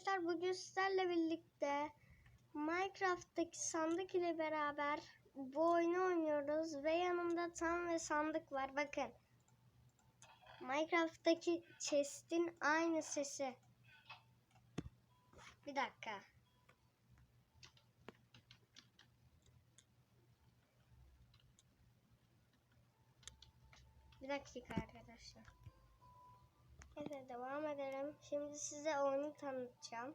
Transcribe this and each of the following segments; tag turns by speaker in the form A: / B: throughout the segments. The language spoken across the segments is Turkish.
A: arkadaşlar bugün sizlerle birlikte Minecraft'taki sandık ile beraber bu oyunu oynuyoruz ve yanımda tam ve sandık var bakın. Minecraft'taki chest'in aynı sesi. Bir dakika. Bir dakika arkadaşlar. Evet devam edelim. Şimdi size oyunu tanıtacağım.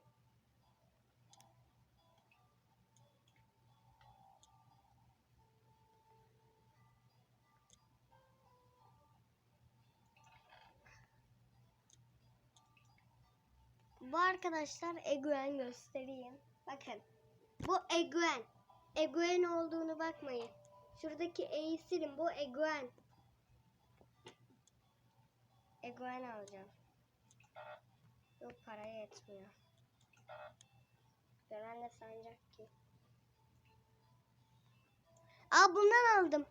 A: Bu arkadaşlar Eguen göstereyim. Bakın. Bu Eguen. Eguen olduğunu bakmayın. Şuradaki E'yi silin. Bu Eguen. Eguen alacağım. Yok paraya yetmiyor. Gören de sanacak ki. Aa bundan aldım.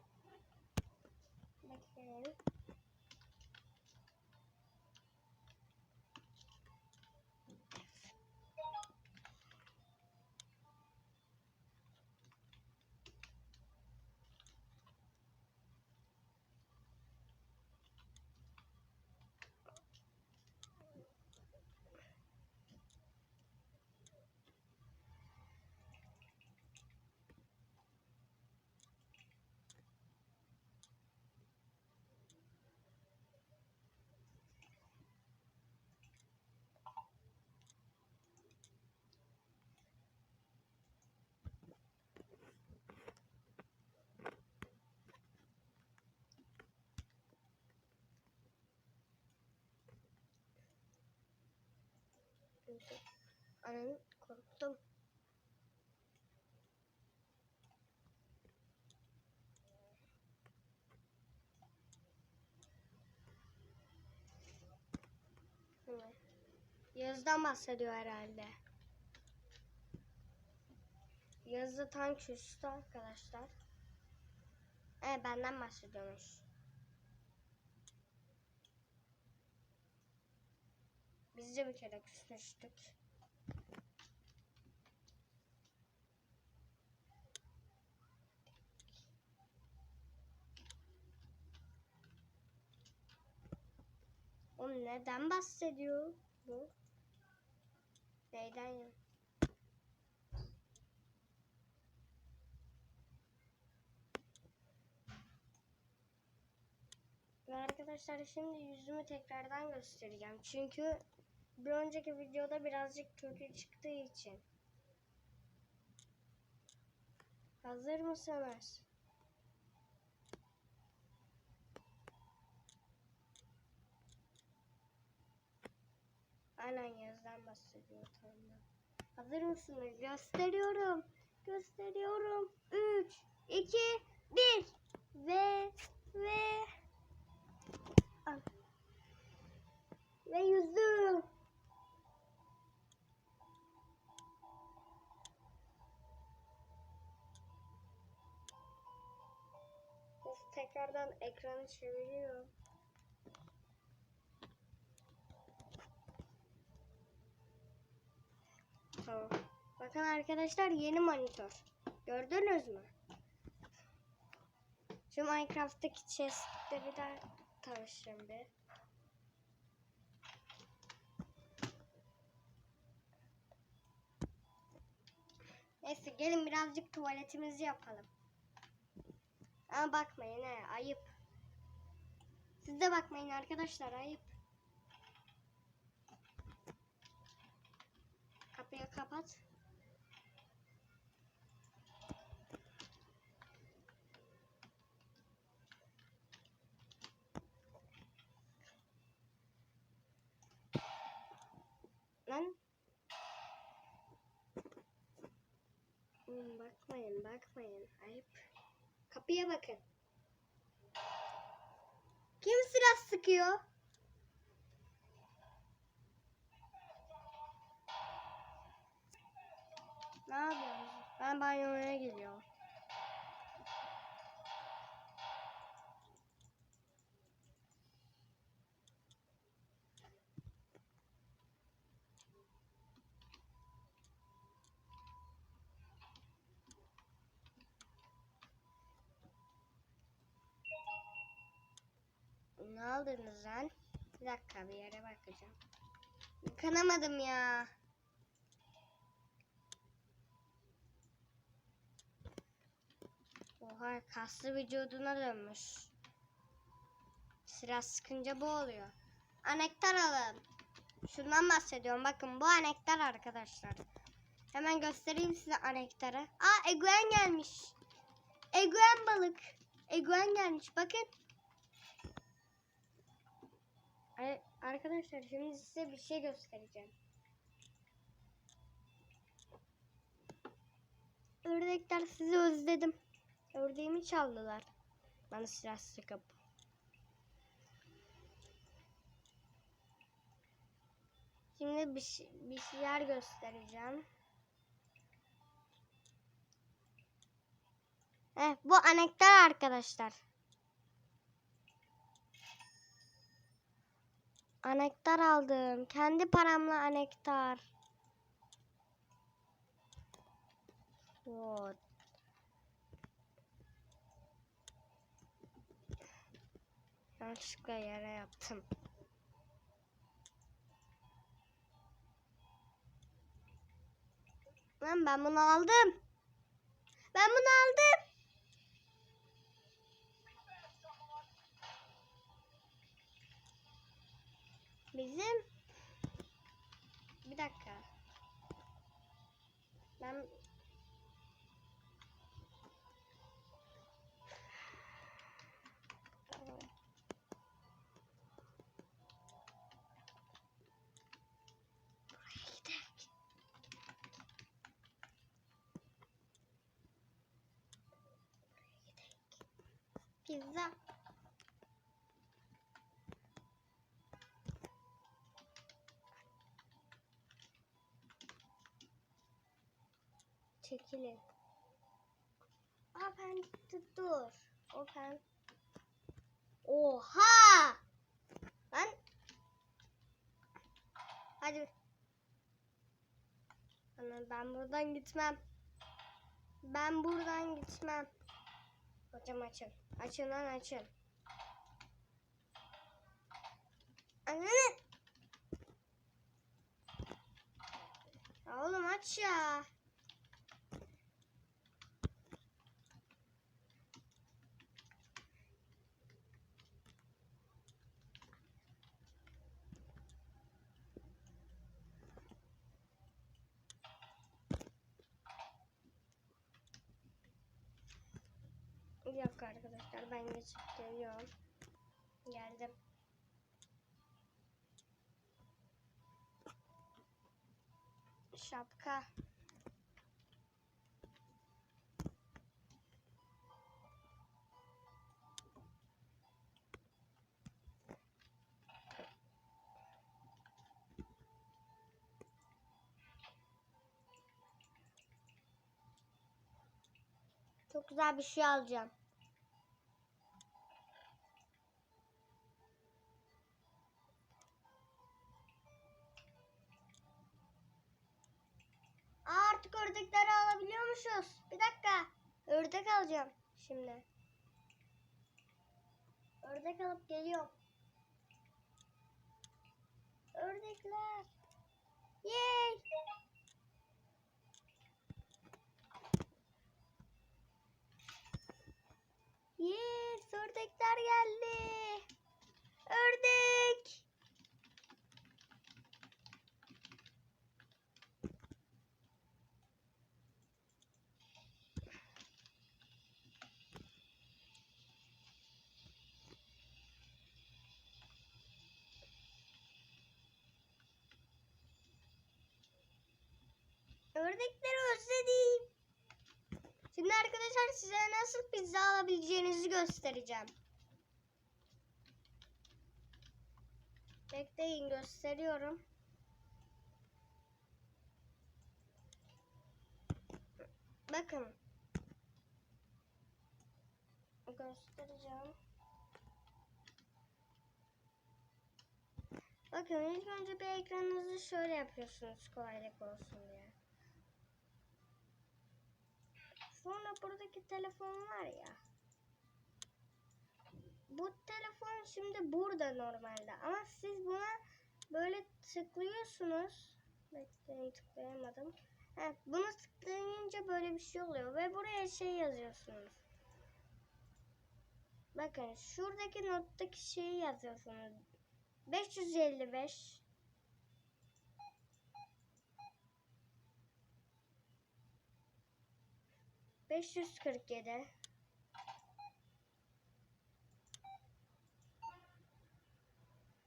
A: Bekleyin. Ananı korktum. Evet. Yazıdan bahsediyor herhalde. Yazı tank üstü arkadaşlar. Evet benden bahsediyormuş. Biz de bir kere küsmüştük. O neden bahsediyor bu? Neyden ya? Arkadaşlar şimdi yüzümü tekrardan göstereceğim. Çünkü bir önceki videoda birazcık kötü çıktığı için. Hazır mısınız? Aynen yazdan bahsediyor tamam. Hazır mısınız? Gösteriyorum. Gösteriyorum. 3, 2, 1 ve ve Al. ve yüzdüm. Tekrardan ekranı çeviriyorum. Tamam. Bakın arkadaşlar yeni monitör. Gördünüz mü? Şu Minecraft'taki chest'leri de tanıştırayım bir. Neyse gelin birazcık tuvaletimizi yapalım. Ama bakmayın he ayıp. Siz de bakmayın arkadaşlar ayıp. Kapıyı kapat. Lan. Hmm, bakmayın, bakmayın. Ayıp. Kapıya bakın. Kim silah sıkıyor? Ne yapıyorsun? Ben banyoya gidiyorum. Ne aldınız lan? Bir dakika bir yere bakacağım. Yıkanamadım ya. Oha kaslı vücuduna dönmüş. Biraz sıkınca bu oluyor. Anektar alın. Şundan bahsediyorum. Bakın bu anektar arkadaşlar. Hemen göstereyim size anektarı. Aa eguen gelmiş. Eguen balık. Eguen gelmiş. Bakın. Arkadaşlar şimdi size bir şey göstereceğim. Ördekler sizi özledim. Ördeğimi çaldılar. Bana silah sıkıp. Şimdi bir, bir şeyler göstereceğim. Eh, bu anektar arkadaşlar. Anektar aldım. Kendi paramla anektar. What? Yanlışlıkla yere yaptım. Lan ben bunu aldım. Ben bunu aldım. Bizim bir dakika. Ben. Pizza. Çekilin. Aa ben dur-. O ben. Oha! Ben Hadi. Ana ben buradan gitmem. Ben buradan gitmem. Hocam açın. Açın lan açın. Anne. Ya oğlum aç ya. Bir dakika arkadaşlar ben geçip geliyorum. Geldim. Şapka. Çok güzel bir şey alacağım. Ördekleri alabiliyormuşuz. Bir dakika. Ördek alacağım şimdi. Ördek alıp geliyorum. Ördekler. Yay! Yes, ördekler geldi. Ördek. Ördekleri özledim. Şimdi arkadaşlar size nasıl pizza alabileceğinizi göstereceğim. Bekleyin gösteriyorum. Bakın. Göstereceğim. Bakın ilk önce bir ekranınızı şöyle yapıyorsunuz kolaylık olsun diye. Sonra buradaki telefon var ya. bu telefon şimdi burada normalde ama siz buna böyle tıklıyorsunuz. Bekleyin tıklayamadım. Evet, bunu tıklayınca böyle bir şey oluyor ve buraya şey yazıyorsunuz. Bakın şuradaki nottaki şeyi yazıyorsunuz. 555 547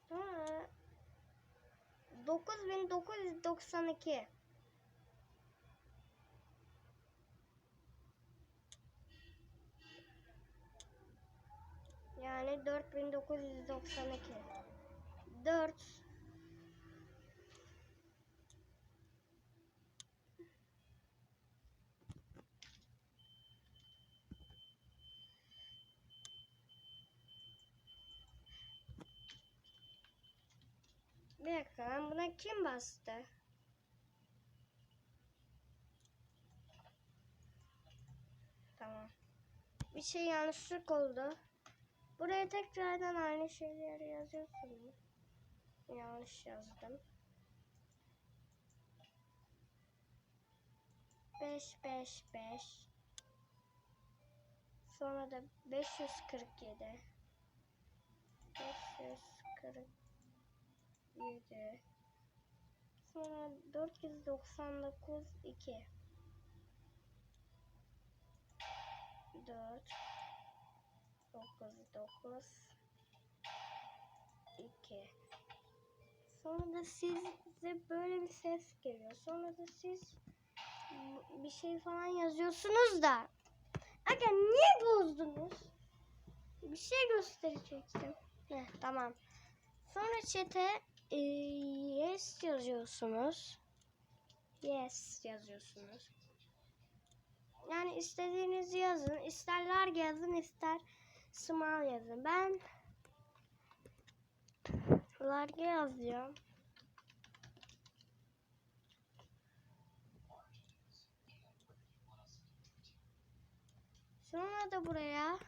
A: Sonra 9992 Yani 4992 4 Bir dakika lan buna kim bastı? Tamam. Bir şey yanlışlık oldu. Buraya tekrardan aynı şeyleri yazıyorsunuz. Yanlış yazdım. 5 5 5 Sonra da 547 547 Sonra 499 2 4 9 9 2 Sonra da size böyle bir ses geliyor. Sonra da siz bir şey falan yazıyorsunuz da. Aga niye bozdunuz? Bir şey gösterecektim. Heh, tamam. Sonra chat'e e, yes yazıyorsunuz. Yes yazıyorsunuz. Yani istediğinizi yazın. İster large yazın, ister small yazın. Ben large yazacağım. Sonra da buraya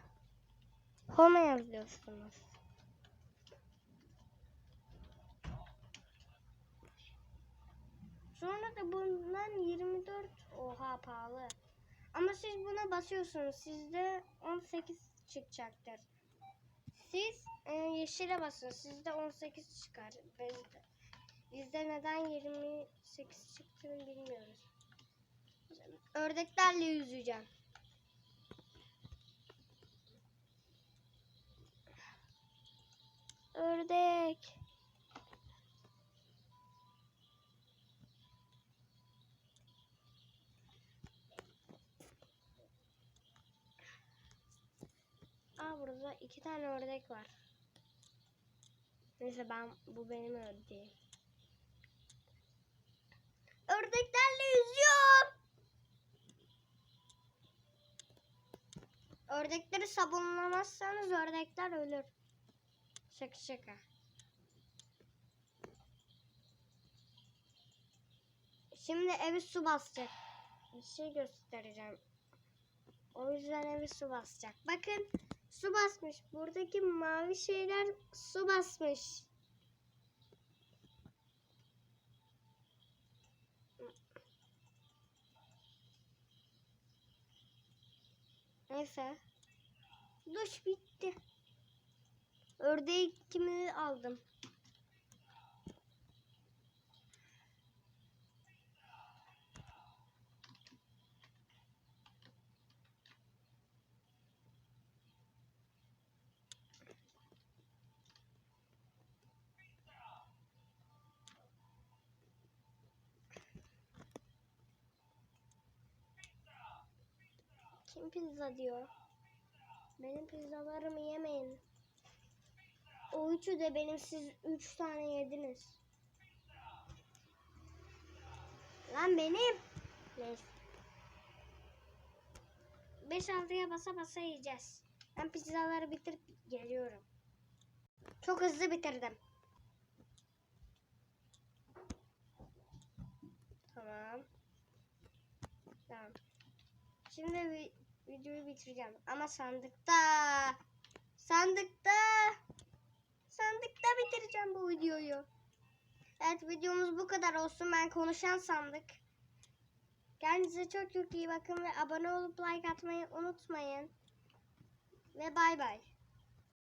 A: home yazıyorsunuz. Sonra da bundan 24 oha pahalı. Ama siz buna basıyorsunuz. Sizde 18 çıkacaktır. Siz e, yeşile basın. Sizde 18 çıkar. Bizde, bizde neden 28 çıktığını bilmiyoruz. Ördeklerle yüzeceğim. Ördek. Aa burada iki tane ördek var. Neyse ben bu benim ördeğim. Ördeklerle yüzüyorum. Ördekleri sabunlamazsanız ördekler ölür. Şaka şaka. Şimdi evi su basacak. Bir şey göstereceğim. O yüzden evi su basacak. Bakın su basmış. Buradaki mavi şeyler su basmış. Neyse. Duş bitti. Ördeği kimi aldım? Kim pizza diyor? Benim pizzalarımı yemeyin. O üçü de benim siz üç tane yediniz. Lan benim. Neyse. 5-6'ya basa basa yiyeceğiz. Ben pizzaları bitirip geliyorum. Çok hızlı bitirdim. Tamam. Tamam. Şimdi vi- videoyu bitireceğim. Ama sandıkta Sandıkta. Sandıkta bitireceğim bu videoyu. Evet videomuz bu kadar olsun. Ben konuşan sandık. Kendinize çok çok iyi bakın ve abone olup like atmayı unutmayın. Ve bay bay.